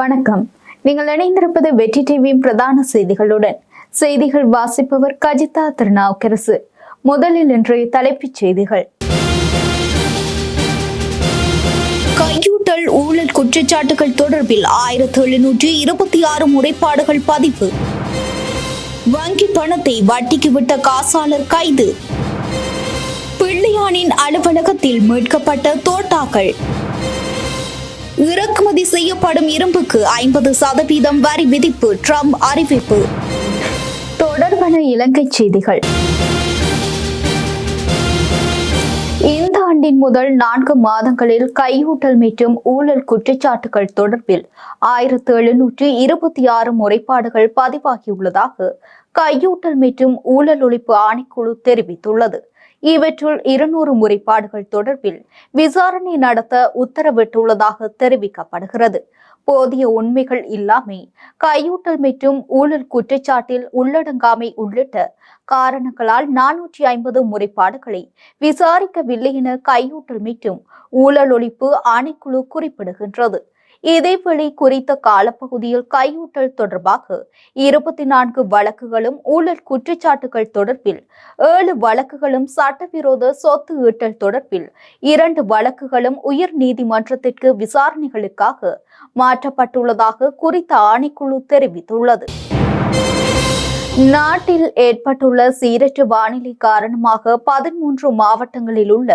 வணக்கம். நீங்கள் இணைந்திருப்பது வெற்றி டிவியின் பிரதான செய்திகளுடன். செய்திகள் வாசிப்பவர் கஜிதா திருநாவுக்கரசு. முதலில் இன்றைய தலைப்புச் செய்திகள். கையூட்டல் ஊழல் குற்றச்சாட்டுகள் தொடர்பில் ஆயிரத்தி எழுநூற்றி இருபத்தி ஆறு முறைப்பாடுகள் பதிவு வங்கி பணத்தை வட்டிக்கு விட்ட காசாளர் கைது. பிள்ளையானின் அலுவலகத்தில் மீட்கப்பட்ட தோட்டாக்கள். இறக்குமதி செய்யப்படும் இரும்புக்கு ஐம்பது சதவீதம் வரி விதிப்பு ட்ரம்ப் அறிவிப்பு. தொடர்பான இலங்கை செய்திகள். இந்த ஆண்டின் முதல் நான்கு மாதங்களில் கையூட்டல் மற்றும் ஊழல் குற்றச்சாட்டுகள் தொடர்பில் ஆயிரத்து எழுநூற்று இருபத்தி ஆறு முறைப்பாடுகள் பதிவாகியுள்ளதாக கையூட்டல் மற்றும் ஊழல் ஒழிப்பு ஆணைக்குழு தெரிவித்துள்ளது. இவற்றுள் இருநூறு முறைப்பாடுகள் தொடர்பில் விசாரணை நடத்த உத்தரவிட்டுள்ளதாக தெரிவிக்கப்படுகிறது. போதிய உண்மைகள் இல்லாமை கையூட்டல் மற்றும் ஊழல் குற்றச்சாட்டில் உள்ளடங்காமை உள்ளிட்ட காரணங்களால் நானூற்றி ஐம்பது முறைப்பாடுகளை விசாரிக்கவில்லை என கையூட்டல் மற்றும் ஊழல் ஒழிப்பு ஆணைக்குழு குறிப்பிடுகின்றது. இதேவேளை குறித்த காலப்பகுதியில் கையூட்டல் தொடர்பாக இருபத்தி நான்கு வழக்குகளும் ஊழல் குற்றச்சாட்டுகள் தொடர்பில் ஏழு வழக்குகளும் சட்டவிரோத சொத்து ஈட்டல் தொடர்பில் இரண்டு வழக்குகளும் உயர் நீதிமன்றத்திற்கு விசாரணைகளுக்காக மாற்றப்பட்டுள்ளதாக குறித்த ஆணைக்குழு தெரிவித்துள்ளது. நாட்டில் ஏற்பட்டுள்ள சீரற்ற வானிலை காரணமாக பதிமூன்று மாவட்டங்களில் உள்ள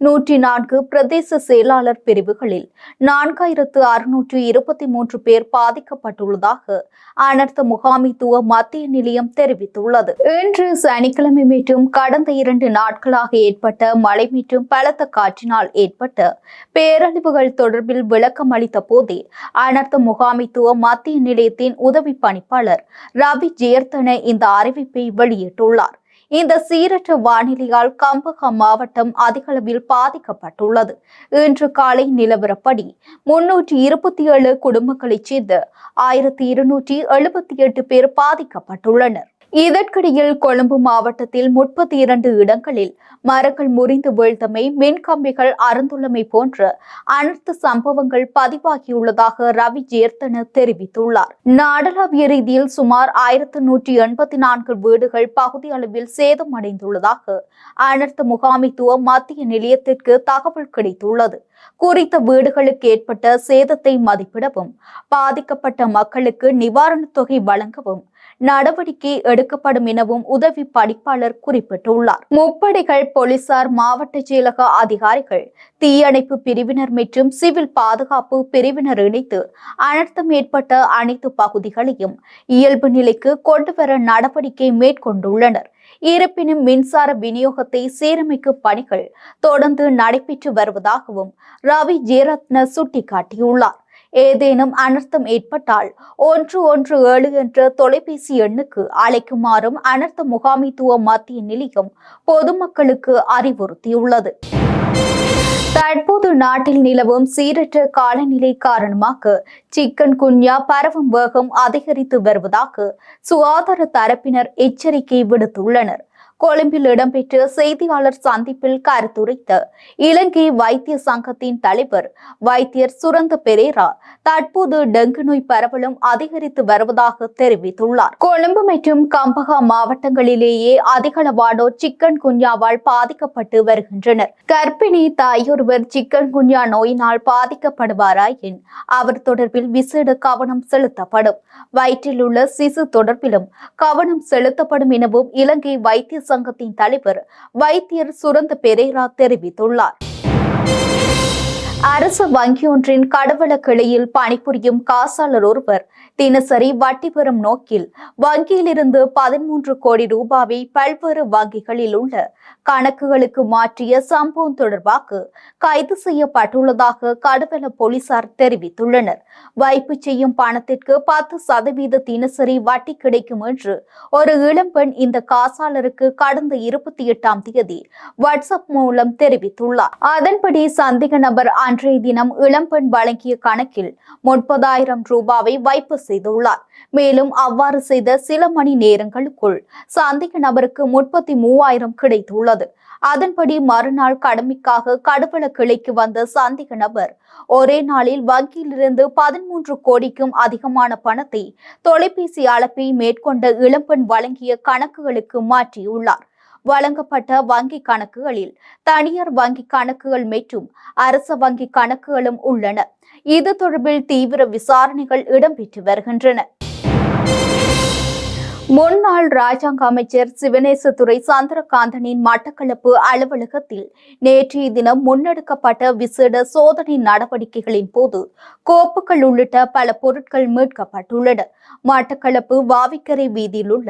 நூற்றி நான்கு பிரதேச செயலாளர் பிரிவுகளில் நான்காயிரத்து அறுநூற்று இருபத்தி மூன்று பேர் பாதிக்கப்பட்டுள்ளதாக அனர்த்த முகாமித்துவ மத்திய நிலையம் தெரிவித்துள்ளது. இன்று சனிக்கிழமை மற்றும் கடந்த இரண்டு நாட்களாக ஏற்பட்ட மழை மற்றும் பலத்த காற்றினால் ஏற்பட்ட பேரழிவுகள் தொடர்பில் விளக்கம் அளித்த போதே அனர்த்த முகாமித்துவ மத்திய நிலையத்தின் உதவி பணிப்பாளர் ரவி ஜெயர்த்தனை இந்த அறிவிப்பை வெளியிட்டுள்ளார். இந்த சீரற்ற வானிலையால் கம்பகம் மாவட்டம் அதிகளவில் பாதிக்கப்பட்டுள்ளது. இன்று காலை நிலவரப்படி முன்னூற்றி இருபத்தி ஏழு குடும்பங்களைச் சேர்ந்த ஆயிரத்தி இருநூற்றி எழுபத்தி எட்டு பேர் பாதிக்கப்பட்டுள்ளனர். இதற்கிடையில் கொழும்பு மாவட்டத்தில் முப்பத்தி இரண்டு இடங்களில் மரங்கள் முறிந்து வீழ்ந்தமை மின்கம்பிகள் அறந்துள்ளமை போன்ற அனைத்து சம்பவங்கள் பதிவாகியுள்ளதாக ரவி ஜேர்த்தன தெரிவித்துள்ளார். நாடளாவிய ரீதியில் சுமார் ஆயிரத்து நூற்றி எண்பத்தி நான்கு வீடுகள் பகுதி அளவில் சேதமடைந்துள்ளதாக அனர்த்த முகாமித்துவ மத்திய நிலையத்திற்கு தகவல் கிடைத்துள்ளது. குறித்த வீடுகளுக்கு ஏற்பட்ட சேதத்தை மதிப்பிடவும் பாதிக்கப்பட்ட மக்களுக்கு நிவாரணத் தொகை வழங்கவும் நடவடிக்கை எடுக்கப்படும் எனவும் உதவி படிப்பாளர் குறிப்பிட்டுள்ளார். முப்படைகள் போலீசார் மாவட்ட செயலக அதிகாரிகள் தீயணைப்பு பிரிவினர் மற்றும் சிவில் பாதுகாப்பு பிரிவினர் இணைத்து அனர்த்தம் ஏற்பட்ட அனைத்து பகுதிகளையும் இயல்பு நிலைக்கு கொண்டுவர நடவடிக்கை மேற்கொண்டுள்ளனர். இருப்பினும் மின்சார விநியோகத்தை சீரமைக்கும் பணிகள் தொடர்ந்து நடைபெற்று வருவதாகவும் ரவி ஜெயரத்ன சுட்டிக்காட்டியுள்ளார். ஏதேனும் அனர்த்தம் ஏற்பட்டால் ஒன்று ஒன்று ஏழு என்ற தொலைபேசி எண்ணுக்கு அழைக்குமாறும் அனர்த்த முகாமைத்துவ மத்திய நிலையம் பொதுமக்களுக்கு அறிவுறுத்தியுள்ளது. தற்போது நாட்டில் நிலவும் சீரற்ற காலநிலை காரணமாக சிக்கன் குன்யா பரவும் வேகம் அதிகரித்து வருவதாக சுகாதார தரப்பினர் எச்சரிக்கை விடுத்துள்ளனர். கொழும்பில் இடம்பெற்ற செய்தியாளர் சந்திப்பில் கருத்துரைத்த இலங்கை வைத்திய சங்கத்தின் தலைவர் வைத்தியர் சுரந்த பெரேரா தற்போது டெங்கு நோய் பரவலும் அதிகரித்து வருவதாக தெரிவித்துள்ளார். கொழும்பு மற்றும் கம்பகா மாவட்டங்களிலேயே அதிகளவானோர் சிக்கன் குன்யாவால் பாதிக்கப்பட்டு வருகின்றனர். கர்ப்பிணி தாயொருவர் சிக்கன் குன்யா நோயினால் பாதிக்கப்படுவாராயின் அவர் தொடர்பில் விசேட கவனம் செலுத்தப்படும். வயிற்றில் உள்ள சிசு தொடர்பிலும் கவனம் செலுத்தப்படும் எனவும் இலங்கை வைத்திய சங்கத்தின் தலைவர் வைத்தியர் சுரந்த பெரேரா தெரிவித்துள்ளார். அரசு வங்கியொன்றின் கடவள கிளையில் பணிபுரியும் காசாளர் ஒருவர் தினசரி வட்டி பெறும் நோக்கில் வங்கியிலிருந்து பதிமூன்று கோடி ரூபாவை பல்வேறு வங்கிகளில் உள்ள கணக்குகளுக்கு மாற்றிய சம்பவம் தொடர்பாக கைது செய்யப்பட்டுள்ளதாக கடவள போலீசார் தெரிவித்துள்ளனர். வைப்பு செய்யும் பணத்திற்கு பத்து சதவீத தினசரி வட்டி கிடைக்கும் என்று ஒரு இளம்பெண் இந்த காசாளருக்கு கடந்த இருபத்தி எட்டாம் தேதி வாட்ஸ்அப் மூலம் தெரிவித்துள்ளார். அதன்படி சந்தேக நபர் அன்றைய தினம் இளம்பெண் வழங்கிய கணக்கில் முப்பதாயிரம் ரூபாவை வைப்பு செய்துள்ளார். மேலும் அவ்வாறு செய்த சில மணி நேரங்களுக்குள் சந்தேக நபருக்கு முப்பத்தி மூவாயிரம் கிடைத்துள்ளது. அதன்படி மறுநாள் கடமைக்காக கடுவள கிளைக்கு வந்த சந்தேக நபர் ஒரே நாளில் வங்கியிலிருந்து பதிமூன்று கோடிக்கும் அதிகமான பணத்தை தொலைபேசி அழைப்பை மேற்கொண்ட இளம்பெண் வழங்கிய கணக்குகளுக்கு மாற்றியுள்ளார். வழங்கப்பட்ட வங்கி கணக்குகளில் தனியார் வங்கி கணக்குகள் மற்றும் அரச வங்கி கணக்குகளும் உள்ளன. இது தொடர்பில் தீவிர விசாரணைகள் இடம்பெற்று வருகின்றன. முன்னாள் ராஜாங்க அமைச்சர் சிவனேசத்துறை சந்திரகாந்தனின் மட்டக்களப்பு அலுவலகத்தில் நேற்றைய தினம் முன்னெடுக்கப்பட்ட விசேட சோதனை நடவடிக்கைகளின் போது கோப்புகள் உள்ளிட்ட பல பொருட்கள் மீட்கப்பட்டுள்ளன. மட்டக்களப்பு வாவிக்கரை வீதியில் உள்ள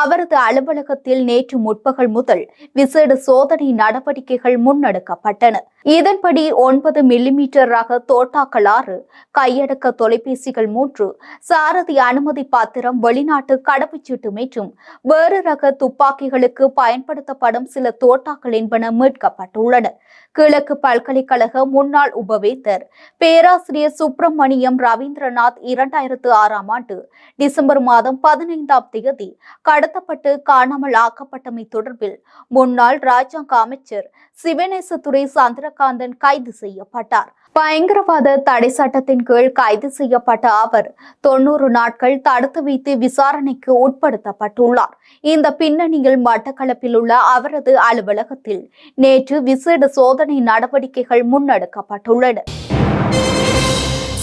அவரது அலுவலகத்தில் நேற்று முற்பகல் முதல் விசேட சோதனை நடவடிக்கைகள் முன்னெடுக்கப்பட்டன. இதன்படி ஒன்பது மில்லிமீட்டர் ரக தோட்டாக்கள் ஆறு கையடக்க தொலைபேசிகள் மூன்று சாரதி அனுமதி பாத்திரம் வெளிநாட்டு கடவுச்சீட்டு மற்றும் வேறு ரக துப்பாக்கிகளுக்கு பயன்படுத்தப்படும் சில தோட்டாக்கள் என்பன மீட்கப்பட்டுள்ளன. கிழக்கு பல்கலைக்கழக முன்னாள் உபவேந்தர் பேராசிரியர் சுப்பிரமணியம் ரவீந்திரநாத் இரண்டாயிரத்து ஆறாம் ஆண்டு டிசம்பர் மாதம் பதினைந்தாம் தேதி கடத்தப்பட்டு காணாமல் ஆக்கப்பட்டமை தொடர்பில் முன்னாள் ராஜாங்க அமைச்சர் சிவனேசதுரை சந்திரகாந்தன் கைது செய்யப்பட்டார். பயங்கரவாத தடை சட்டத்தின் கீழ் கைது செய்யப்பட்ட அவர் தொன்னூறு நாட்கள் தடுத்து வைத்து விசாரணைக்கு உட்படுத்தப்பட்டுள்ளார். இந்த பின்னணியில் மட்டக்களப்பில் உள்ள அவரது அலுவலகத்தில் நேற்று விசேட சோதனை நடவடிக்கைகள் முன்னெடுக்கப்பட்டுள்ளன.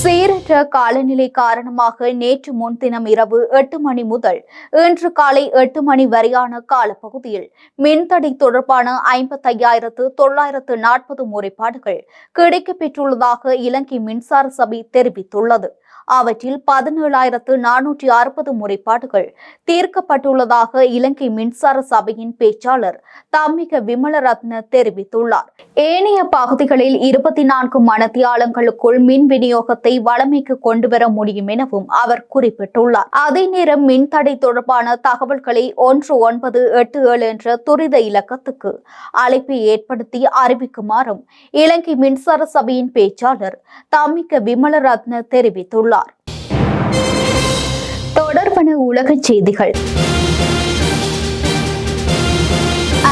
சீரற்ற காலநிலை காரணமாக நேற்று முன்தினம் இரவு எட்டு மணி முதல் இன்று காலை எட்டு மணி வரையான காலப்பகுதியில் மின்தடை தொடர்பான ஐம்பத்தையாயிரத்து தொள்ளாயிரத்து நாற்பது முறைப்பாடுகள் கிடைக்கப்பெற்றுள்ளதாக இலங்கை மின்சார சபை தெரிவித்துள்ளது. அவற்றில் பதினேழாயிரத்து நானூற்றி அறுபது முறைப்பாடுகள் தீர்க்கப்பட்டுள்ளதாக இலங்கை மின்சார சபையின் பேச்சாளர் தம்மிக விமலரத்ன தெரிவித்துள்ளார். ஏனைய பகுதிகளில் இருபத்தி நான்கு மணத்தியாலங்களுக்குள் மின் விநியோகத்தை வளமைக்கு கொண்டுவர முடியும் எனவும் அவர் குறிப்பிட்டுள்ளார். அதே நேரம் மின்தடை தொடர்பான தகவல்களை ஒன்று ஒன்பது எட்டு ஏழு என்ற துரித இலக்கத்துக்கு அழைப்பை ஏற்படுத்தி அறிவிக்குமாறும் இலங்கை மின்சார சபையின் பேச்சாளர் தம்மிக விமலரத்ன தெரிவித்துள்ளார். தொடர்பன உலகச் செய்திகள்.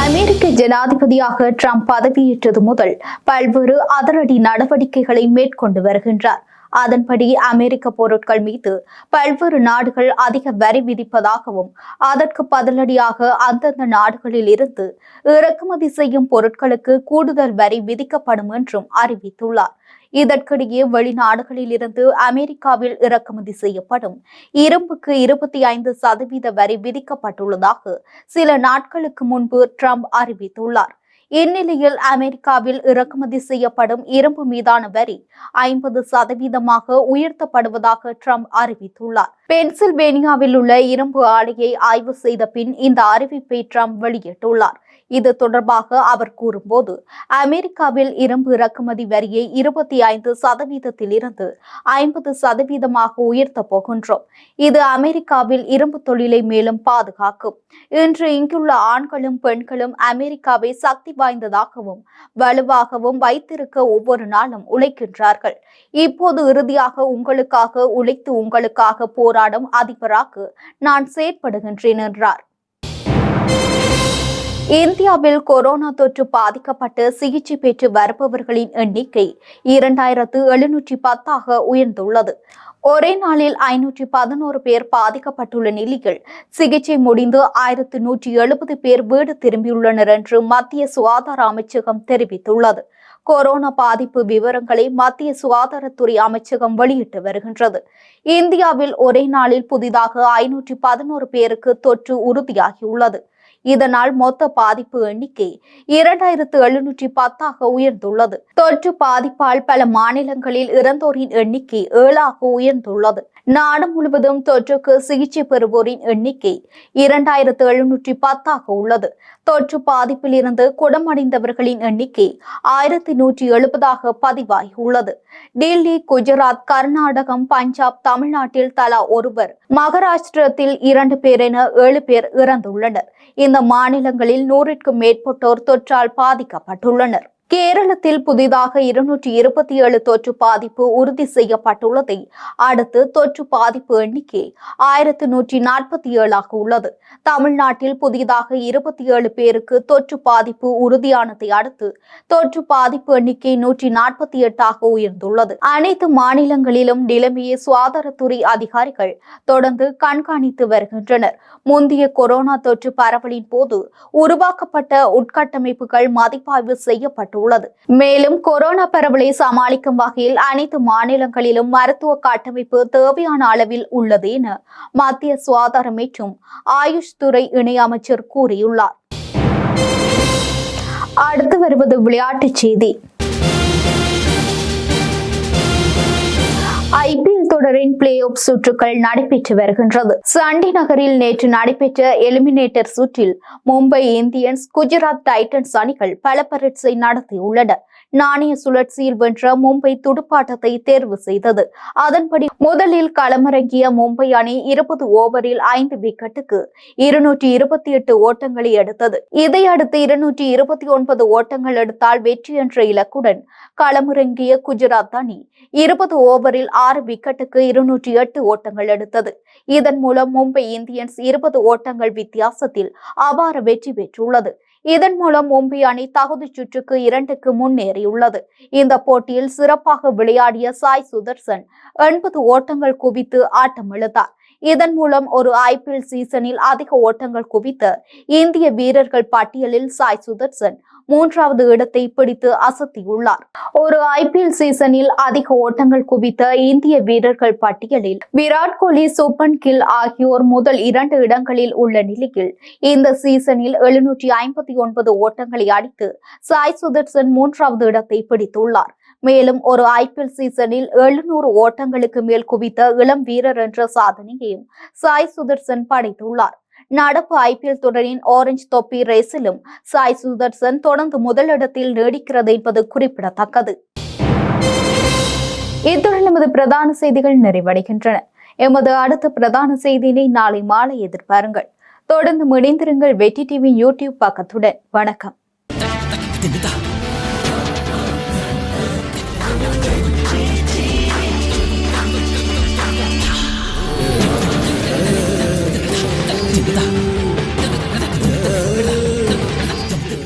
அமெரிக்க ஜனாதிபதியாக ட்ரம்ப் பதவியேற்றது முதல் பல்வேறு அதிரடி நடவடிக்கைகளை மேற்கொண்டு வருகின்றார். அதன்படி அமெரிக்க பொருட்கள் மீது பல்வேறு நாடுகள் அதிக வரி விதிப்பதாகவும் அதற்கு பதிலடியாக அந்தந்த நாடுகளில் இருந்து இறக்குமதி செய்யும் பொருட்களுக்கு கூடுதல் வரி விதிக்கப்படும் என்றும் அறிவித்துள்ளார். இதற்கிடையே வெளிநாடுகளில் இருந்து அமெரிக்காவில் இறக்குமதி செய்யப்படும். இரும்புக்கு இருபத்தி ஐந்து சதவீத வரி விதிக்கப்பட்டுள்ளதாக சில நாட்களுக்கு முன்பு ட்ரம்ப் அறிவித்துள்ளார். இந்நிலையில் அமெரிக்காவில் இறக்குமதி செய்யப்படும் இரும்பு மீதான வரி ஐம்பது சதவீதமாக உயர்த்தப்படுவதாக ட்ரம்ப் அறிவித்துள்ளார். பென்சில்வேனியாவில் உள்ள இரும்பு ஆலையை ஆய்வு செய்த பின் இந்த அறிவிப்பை ட்ரம்ப் வெளியிட்டுள்ளார். இது தொடர்பாக அவர் கூறும்போது அமெரிக்காவில் இரும்பு இறக்குமதி வரியை இருபத்தி ஐந்து சதவீதத்தில் இருந்து ஐம்பது சதவீதமாக உயர்த்தப் போகின்றோம். இது அமெரிக்காவில் இரும்பு தொழிலை மேலும் பாதுகாக்கும். இன்று இங்குள்ள ஆண்களும் பெண்களும் அமெரிக்காவை சக்தி வாய்ந்ததாகவும் வலுவாகவும் வைத்திருக்க ஒவ்வொரு நாளும் உழைக்கின்றார்கள். இப்போது இறுதியாக உங்களுக்காக உழைத்து உங்களுக்காக போரா போராடும் அதிபராக நான் செயற்படுகின்றேன் என்றார். இந்தியாவில் கொரோனா தொற்று பாதிக்கப்பட்டு சிகிச்சை பெற்று வருபவர்களின் எண்ணிக்கை இரண்டாயிரத்து எழுநூற்றி பத்தாக உயர்ந்துள்ளது. ஒரே நாளில் ஐநூற்றி பதினோரு பேர் பாதிக்கப்பட்டுள்ள நிலையில் சிகிச்சை முடிந்து ஆயிரத்து நூற்றி எழுபது பேர் வீடு திரும்பியுள்ளனர் என்று மத்திய சுகாதார அமைச்சகம் தெரிவித்துள்ளது. கொரோனா பாதிப்பு விவரங்களை மத்திய சுகாதாரத்துறை அமைச்சகம் வெளியிட்டு வருகின்றது. இந்தியாவில் ஒரே நாளில் புதிதாக ஐநூற்றி பதினோரு பேருக்கு தொற்று உறுதியாகியுள்ளது. இதனால் மொத்த பாதிப்பு எண்ணிக்கை இரண்டாயிரத்து எழுநூற்றி பத்தாக உயர்ந்துள்ளது. தொற்று பாதிப்பால் பல மாநிலங்களில் இறந்தோரின் எண்ணிக்கை ஏழாக உயர்ந்துள்ளது. நாடு முழுவதும் தொற்றுக்கு சிகிச்சை பெறுவோரின் எண்ணிக்கை இரண்டாயிரத்து எழுநூற்றி பத்தாக உள்ளது. தொற்று பாதிப்பில் இருந்து குணமடைந்தவர்களின் எண்ணிக்கை ஆயிரத்தி நூற்றி எழுபதாக பதிவாகியுள்ளது. டெல்லி குஜராத் கர்நாடகம் பஞ்சாப் தமிழ்நாட்டில் தலா ஒருவர் மகாராஷ்டிரத்தில் இரண்டு பேர் என ஏழு பேர் இறந்துள்ளனர். இந்த இந்த மாநிலங்களில் நூறிற்கும் மேற்பட்டோர் தொற்றால் பாதிக்கப்பட்டுள்ளனர். கேரளத்தில் புதிதாக இருநூற்றி இருபத்தி ஏழு தொற்று பாதிப்பு உறுதி செய்யப்பட்டுள்ளதை அடுத்து தொற்று பாதிப்பு எண்ணிக்கை ஆயிரத்து நூற்றி நாற்பத்தி ஏழாக உள்ளது. தமிழ்நாட்டில் புதிதாக இருபத்தி ஏழு பேருக்கு தொற்று பாதிப்பு உறுதியானதை அடுத்து தொற்று பாதிப்பு எண்ணிக்கை நூற்றி நாற்பத்தி எட்டாக உயர்ந்துள்ளது. அனைத்து மாநிலங்களிலும் நிலைமையை சுகாதாரத்துறை அதிகாரிகள் தொடர்ந்து கண்காணித்து வருகின்றனர். முந்தைய கொரோனா தொற்று பரவலின் போது உருவாக்கப்பட்ட உட்கட்டமைப்புகள் மதிப்பாய்வு செய்யப்பட்டுள்ளது மேலும் கொரோனா பரவலை சமாளிக்கும் வகையில் அனைத்து மாநிலங்களிலும் மருத்துவ கட்டமைப்பு தேவையான அளவில் உள்ளது என மத்திய சுகாதாரம் மற்றும் ஆயுஷ் துறை இணையமைச்சர் கூறியுள்ளார். அடுத்து வருவது விளையாட்டுச் செய்தி. தொடரின் பிளே ஆஃப் சுற்றுகள் நடைபெற்று வருகின்றது. சண்டி நகரில் நேற்று நடைபெற்ற எலிமினேட்டர் சுற்றில் மும்பை இந்தியன்ஸ் குஜராத் டைட்டன்ஸ் அணிகள் பல பரீட்சை நடத்தியுள்ளன. நாணய சுழற்சியில் வென்ற மும்பை துடுப்பாட்டத்தை தேர்வு செய்தது. அதன்படி முதலில் களமிறங்கிய மும்பை அணி இருபது ஓவரில் ஐந்து விக்கெட்டுக்கு இருநூற்றி இருபத்தி எட்டு ஓட்டங்களை எடுத்தது. இதையடுத்து இருநூற்றி இருபத்தி ஒன்பது ஓட்டங்கள் எடுத்தால் வெற்றி என்ற இலக்குடன் களமிறங்கிய குஜராத் அணி இருபது ஓவரில் ஆறு விக்கெட்டுக்கு இருநூற்றி எட்டு ஓட்டங்கள் எடுத்தது. இதன் மூலம் மும்பை இந்தியன்ஸ் இருபது ஓட்டங்கள் வித்தியாசத்தில் அபார வெற்றி பெற்றுள்ளது. இதன் மூலம் மும்பை அணி தகுதி சுற்றுக்கு இரண்டுக்கு முன்னேறியுள்ளது இந்த போட்டியில் சிறப்பாக விளையாடிய சாய் சுதர்சன் எண்பது ஓட்டங்கள் குவித்து ஆட்டமிழந்தார். இதன் மூலம் ஒரு ஐபிஎல் சீசனில் அதிக ஓட்டங்கள் குவித்த இந்திய வீரர்கள் பட்டியலில் சாய் சுதர்சன் மூன்றாவது இடத்தை பிடித்து அசத்தியுள்ளார். ஒரு ஐபிஎல் சீசனில் அதிக ஓட்டங்கள் குவித்த இந்திய வீரர்கள் பட்டியலில் விராட் கோலி சுப்பன் கில் ஆகியோர் முதல் இரண்டு இடங்களில் உள்ள நிலையில் இந்த சீசனில் எழுநூற்றி ஐம்பத்தி ஒன்பது ஓட்டங்களை அடித்து சாய் சுதர்சன் மூன்றாவது இடத்தை பிடித்துள்ளார். மேலும் ஒரு ஐபிஎல் சீசனில் எழுநூறு ஓட்டங்களுக்கு மேல் குவித்த இளம் வீரர் என்ற சாதனையையும் சாய் சுதர்சன் படைத்துள்ளார். நடப்பு ஐபிஎல் தொடரின் ஆரஞ்சு தொப்பி ரேஸிலும் சாய் சுதர்சன் தொடர்ந்து முதலிடத்தில் நீடிக்கிறது என்பது குறிப்பிடத்தக்கது. இத்துடன் நமது பிரதான செய்திகள் நிறைவடைகின்றன. எமது அடுத்த பிரதான செய்தியினை நாளை மாலை எதிர்பாருங்கள். தொடர்ந்து இணைந்திருங்கள் வெற்றி டிவி யூடியூப் பக்கத்துடன். வணக்கம்.